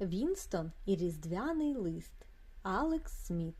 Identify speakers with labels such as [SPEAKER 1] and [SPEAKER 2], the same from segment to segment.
[SPEAKER 1] Вінстон і Різдвяний лист. Алекс Сміт.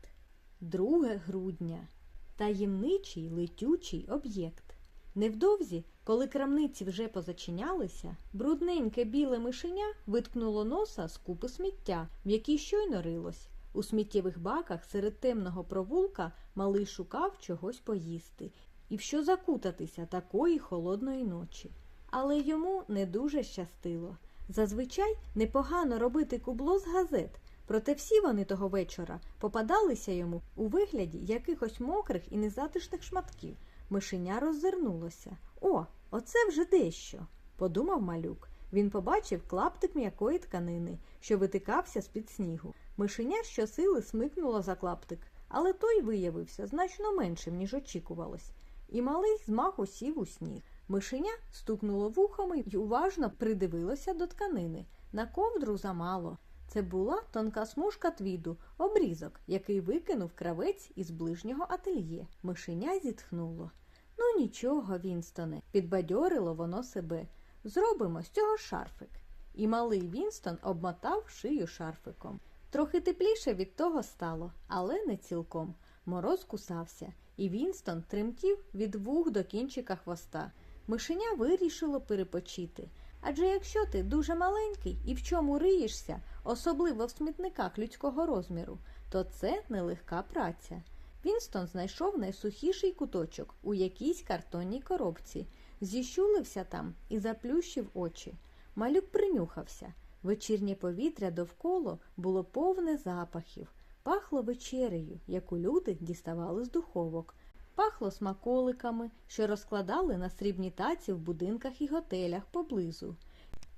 [SPEAKER 1] 2 грудня. Таємничий летючий об'єкт. Невдовзі, коли крамниці вже позачинялися, брудненьке біле мишеня виткнуло носа з купи сміття, в якій щойно рилось. У сміттєвих баках серед темного провулка малий шукав чогось поїсти і в що закутатися такої холодної ночі. Але йому не дуже щастило. Зазвичай непогано робити кубло з газет, проте всі вони того вечора попадалися йому у вигляді якихось мокрих і незатишних шматків. Мишеня роззирнулося. О, оце вже дещо, подумав малюк. Він побачив клаптик м'якої тканини, що витикався з-під снігу. Мишеня щосили смикнуло за клаптик, але той виявився значно меншим, ніж очікувалось, і малий змаху сів у сніг. Мишеня стукнуло вухами й уважно придивилося до тканини. На ковдру замало. Це була тонка смужка твіду, обрізок, який викинув кравець із ближнього ательє. Мишеня зітхнуло. Ну нічого, Вінстоне, підбадьорило воно себе. Зробимо з цього шарфик. І малий Вінстон обмотав шию шарфиком. Трохи тепліше від того стало, але не цілком. Мороз кусався, і Вінстон тремтів від вух до кінчика хвоста. Мишеня вирішило перепочити. Адже якщо ти дуже маленький і в чому риєшся, особливо в смітниках людського розміру, то це нелегка праця. Вінстон знайшов найсухіший куточок у якійсь картонній коробці, зіщулився там і заплющив очі. Малюк принюхався. Вечірнє повітря довкола було повне запахів, пахло вечерею, яку люди діставали з духовок. Пахло смаколиками, що розкладали на срібні таці в будинках і готелях поблизу.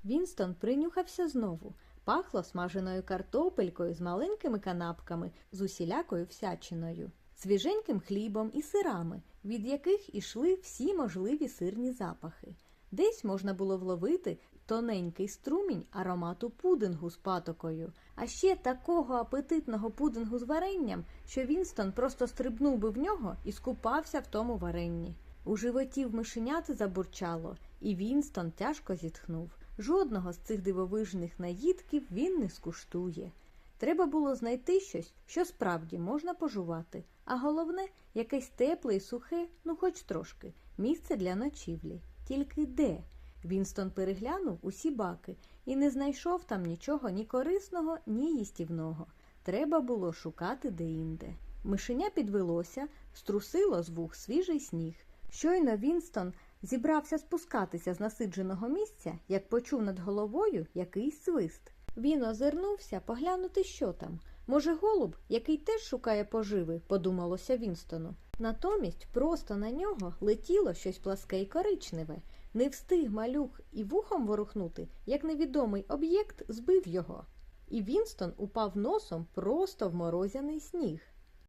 [SPEAKER 1] Вінстон принюхався знову. Пахло смаженою картопелькою з маленькими канапками, з усілякою всячиною, свіженьким хлібом і сирами, від яких ішли всі можливі сирні запахи. Десь можна було вловити тоненький струмінь аромату пудингу з патокою, а ще такого апетитного пудингу з варенням, що Вінстон просто стрибнув би в нього і скупався в тому варенні. У животі в мишеняти забурчало, і Вінстон тяжко зітхнув. Жодного з цих дивовижних наїдків він не скуштує. Треба було знайти щось, що справді можна пожувати, а головне, якесь тепле і сухе, ну хоч трошки, місце для ночівлі. Тільки де? Вінстон переглянув усі баки і не знайшов там нічого ні корисного, ні їстівного. Треба було шукати деінде. Мишеня підвелося, струсило з вух свіжий сніг. Щойно Вінстон зібрався спускатися з насидженого місця, як почув над головою якийсь свист. Він озирнувся поглянути, що там. Може, голуб, який теж шукає поживи, подумалося Вінстону. Натомість просто на нього летіло щось пласке й коричневе. Не встиг малюк і вухом ворухнути, як невідомий об'єкт збив його. І Вінстон упав носом просто в морозяний сніг.